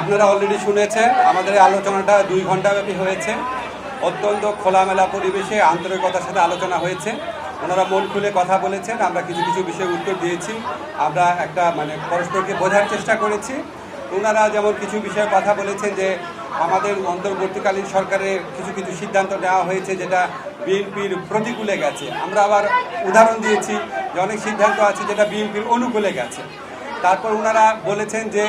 আপনারা অলরেডি শুনেছেন, আমাদের আলোচনাটা দুই ঘন্টাব্যাপী হয়েছে। অত্যন্ত খোলামেলা পরিবেশে আন্তরিকতার সাথে আলোচনা হয়েছে। ওনারা মন খুলে কথা বলেছেন, আমরা কিছু কিছু বিষয়ে উত্তর দিয়েছি। আমরা একটা মানে পরস্পরকে বোঝার চেষ্টা করেছি। ওনারা যেমন কিছু বিষয়ে কথা বলেছেন যে, আমাদের অন্তর্বর্তীকালীন সরকারের কিছু কিছু সিদ্ধান্ত নেওয়া হয়েছে যেটা বিএনপির প্রতিকূলে গেছে। আমরা আবার উদাহরণ দিয়েছি যে অনেক সিদ্ধান্ত আছে যেটা বিএনপির অনুকূলে গেছে। তারপর ওনারা বলেছেন যে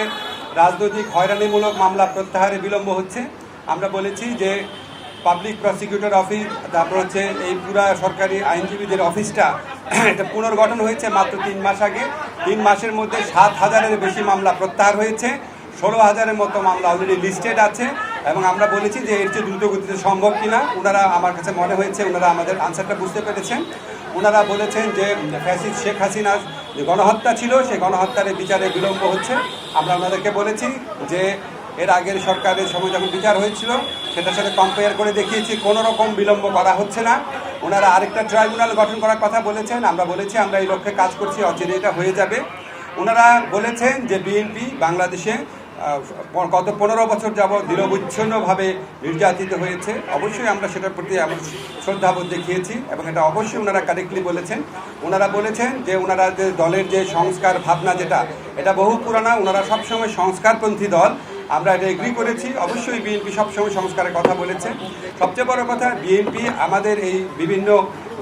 রাজনৈতিক হয়রানিমূলক মামলা প্রত্যাহারে বিলম্ব হচ্ছে। আমরা বলেছি যে পাবলিক প্রসিকিউটর অফিস তারপর হচ্ছে এই পুরা সরকারি আইনজীবীদের অফিসটা এটা পুনর্গঠন হয়েছে মাত্র তিন মাস আগে। তিন মাসের মধ্যে সাত হাজারের বেশি মামলা প্রত্যাহার হয়েছে। ষোলো হাজারের মতো মামলা অলরেডি লিস্টেড আছে এবং আমরা বলেছি যে এর চেয়ে দ্রুত গতিতে সম্ভব কিনা ওনারা আমার কাছে মনে হয়েছে ওনারা আমাদের আনসারটা বুঝতে পেরেছেন। ওনারা বলেছেন যে ফ্যাসিস শেখ হাসিনার যে গণহত্যা ছিল, সেই গণহত্যার বিচারে বিলম্ব হচ্ছে। আমরা ওনাদেরকে বলেছি যে এর আগের সরকারের সময় যখন বিচার হয়েছিল, সেটার সাথে কম্পেয়ার করে দেখিয়েছি, কোনো রকম বিলম্ব করা হচ্ছে না। ওনারা আরেকটা ট্রাইব্যুনাল গঠন করার কথা বলেছেন। আমরা বলেছি, আমরা এই লক্ষ্যে কাজ করছি অচিরে এটা হয়ে যাবে। ওনারা বলেছেন যে বিএনপি বাংলাদেশে গত পনেরো বছর যাবৎ নিরবচ্ছিন্নভাবে নির্যাতিত হয়েছে। অবশ্যই আমরা সেটার প্রতি শ্রদ্ধাবোধ দেখিয়েছি এবং এটা অবশ্যই ওনারা কারেক্টলি বলেছেন। ওনারা বলেছেন যে ওনারা যে দলের যে সংস্কার ভাবনা যেটা, এটা বহু পুরানা, ওনারা সবসময় সংস্কারপন্থী দল। আমরা এটা এগ্রি করেছি। অবশ্যই বিএনপি সবসময় সংস্কারের কথা বলেছে। সবচেয়ে বড় কথা, বিএনপি আমাদের এই বিভিন্ন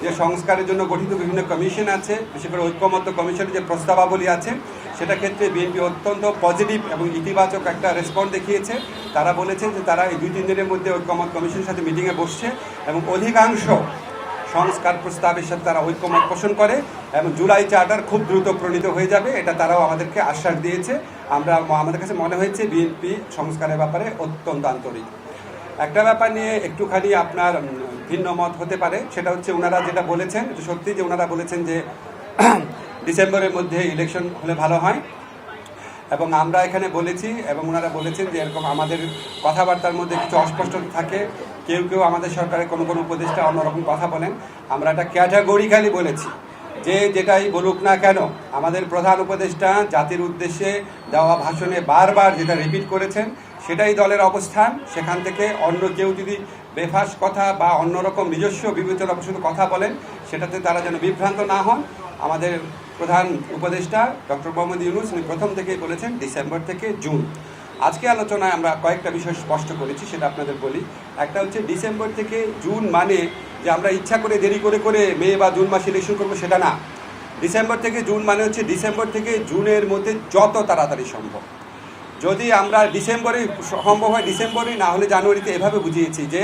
যে সংস্কারের জন্য গঠিত বিভিন্ন কমিশন আছে, বিশেষ করে ঐক্যমত্য কমিশনের যে প্রস্তাবাবলী আছে সেটা ক্ষেত্রে বিএনপি অত্যন্ত পজিটিভ এবং ইতিবাচক একটা রেসপন্স দেখিয়েছে। তারা বলেছে যে তারা এই দুই তিন দিনের মধ্যে ঐক্যমত কমিশনের সাথে মিটিংয়ে বসছে এবং অধিকাংশ সংস্কার প্রস্তাবের সাথে তারা ঐক্যমত পোষণ করে এবং জুলাই চার্টার খুব দ্রুত প্রণীত হয়ে যাবে, এটা তারাও আমাদেরকে আশ্বাস দিয়েছে। আমরা আমাদের কাছে মনে হয়েছে বিএনপি সংস্কারের ব্যাপারে অত্যন্ত আন্তরিক। একটা ব্যাপার নিয়ে একটুখানি আপনার ভিন্ন মত হতে পারে, সেটা হচ্ছে ওনারা যেটা বলেছেন সত্যি যে ওনারা বলেছেন যে ডিসেম্বরের মধ্যে ইলেকশন হলে ভালো হয়। এবং আমরা এখানে বলেছি, এবং ওনারা বলেছেন যে এরকম আমাদের কথাবার্তার মধ্যে কিছু অস্পষ্ট থাকে। কেউ কেউ আমাদের সরকারের কোনো কোনো উপদেষ্টা অন্যরকম কথা বলেন। আমরা একটা ক্যাটাগরিক্যালি বলেছি। যে যেটাই বলুক না কেন, আমাদের প্রধান উপদেষ্টা জাতির উদ্দেশ্যে দেওয়া ভাষণে বারবার যেটা রিপিট করেছেন, সেটাই দলের অবস্থান। সেখান থেকে অন্য কেউ যদি বেফাস কথা বা অন্যরকম নিজস্ব বিবেচনা প্রসূত কথা বলেন, সেটাতে তারা যেন বিভ্রান্ত না হন। আমাদের প্রধান উপদেষ্টা ডক্টর মোহাম্মদ ইউনুস, উনি প্রথম থেকেই বলেছেন ডিসেম্বর থেকে জুন। আজকে আলোচনায় আমরা কয়েকটা বিষয় স্পষ্ট করেছি, সেটা আপনাদের বলি। একটা হচ্ছে ডিসেম্বর থেকে জুন মানে যে আমরা ইচ্ছা করে দেরি করে করে মে বা জুন মাসে ইলেকশন করব, সেটা না। ডিসেম্বর থেকে জুন মানে হচ্ছে ডিসেম্বর থেকে জুনের মধ্যে যত তাড়াতাড়ি সম্ভব। যদি আমরা ডিসেম্বরে সম্ভব হয় ডিসেম্বরে না হলে জানুয়ারিতে এভাবে বুঝিয়েছি যে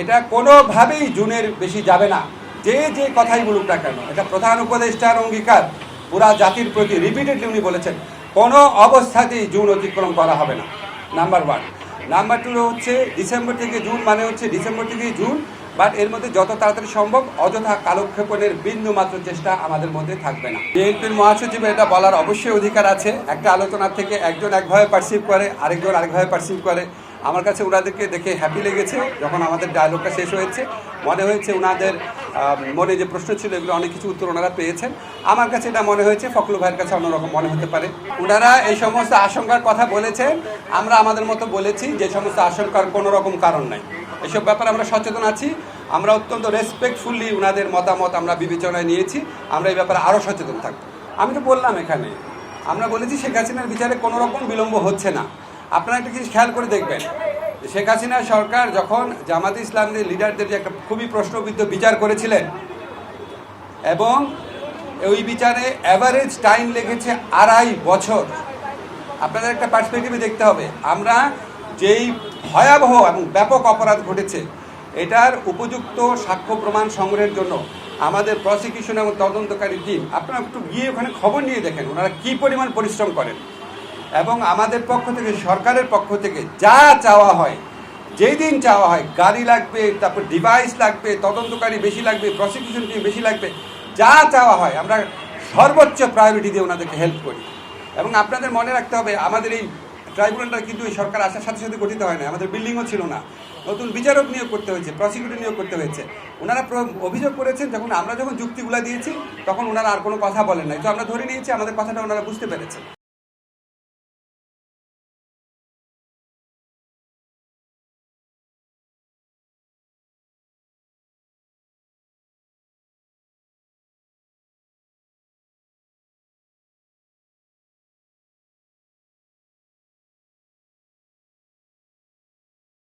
এটা কোনোভাবেই জুনের বেশি যাবে না। যে যে কথাই বলুক না কেন, এটা প্রধান উপদেষ্টার অঙ্গীকার, পুরা জাতির প্রতি রিপিটেডলি উনি বলেছেন, কোনো অবস্থাতেই জুন অতিক্রম করা হবে না। নাম্বার ওয়ান নাম্বার টু হচ্ছে ডিসেম্বর থেকে জুন মানে হচ্ছে ডিসেম্বর থেকে জুন বাট এর মধ্যে যত তাড়াতাড়ি সম্ভব অযথা কালক্ষেপণের বিন্দু মাত্র চেষ্টা আমাদের মধ্যে থাকবে না। বিএনপির মহাসচিব এটা বলার অবশ্যই অধিকার আছে। একটা আলোচনা থেকে একজন একভাবে পার্সিভ করে, আরেকজন আরেকভাবে পার্সিভ করে। আমার কাছে ওনাদেরকে দেখে হ্যাপি লেগেছে যখন আমাদের ডায়লগটা শেষ হয়েছে। মনে হয়েছে ওনাদের মনে যে প্রশ্ন ছিল, এগুলো অনেক কিছু উত্তর ওনারা পেয়েছেন। আমার কাছে এটা মনে হয়েছে, ফখরুল ভাইয়ের কাছে অন্যরকম মনে হতে পারে। ওনারা এই সমস্ত আশঙ্কার কথা বলেছেন, আমরা আমাদের মতো বলেছি যে সমস্ত আশঙ্কার কোনো রকম কারণ নাই। এসব ব্যাপারে আমরা সচেতন আছি, আমরা অত্যন্ত রেসপেক্টফুলি ওনাদের মতামত আমরা বিবেচনায় নিয়েছি, আমরা এই ব্যাপারে আরও সচেতন থাকব। আমি তো বললাম এখানে, আমরা বলেছি শেখ হাসিনার বিচারে কোনো রকম বিলম্ব হচ্ছে না। আপনারা একটা জিনিস খেয়াল করে দেখবেন। শেখ হাসিনা সরকার যখন জামাত ইসলামদের লিডারদের যে একটা খুবই প্রশ্নবিদ্ধ বিচার করেছিলেন, এবং ওই বিচারে অ্যাভারেজ টাইম লেগেছে আড়াই বছর। আপনাদের একটা পার্সপেক্টিভে দেখতে হবে। আমরা যেই ভয়াবহ এবং ব্যাপক অপরাধ ঘটেছে, এটার উপযুক্ত সাক্ষ্য প্রমাণ সংগ্রহের জন্য আমাদের প্রসিকিউশন এবং তদন্তকারী টিম আপনারা একটু গিয়ে ওখানে খবর নিয়ে দেখেন, ওনারা কী পরিমাণ পরিশ্রম করেন। এবং আমাদের পক্ষ থেকে, সরকারের পক্ষ থেকে যা চাওয়া হয়, যেই দিন চাওয়া হয়, গাড়ি লাগবে, তারপর ডিভাইস লাগবে, তদন্তকারী বেশি লাগবে প্রসিকিউশন টিম বেশি লাগবে, যা চাওয়া হয়, আমরা সর্বোচ্চ প্রায়োরিটি দিয়ে ওনাদেরকে হেল্প করি। এবং আপনাদের মনে রাখতে হবে, আমাদের এই ট্রাইব্যুনালটা কিন্তু এই সরকার আসার সাথে সাথে গঠিত হয় না, আমাদের বিল্ডিংও ছিল না। নতুন বিচারক নিয়োগ করতে হয়েছে প্রসিকিউটর নিয়োগ করতে হয়েছে। ওনারা অভিযোগ করেছেন, যখন আমরা যখন যুক্তিগুলা দিয়েছি, তখন ওনারা আর কোনো কথা বলেন নাই। তো আমরা ধরে নিয়েছি, আমাদের কথাটা ওনারা বুঝতে পেরেছেন।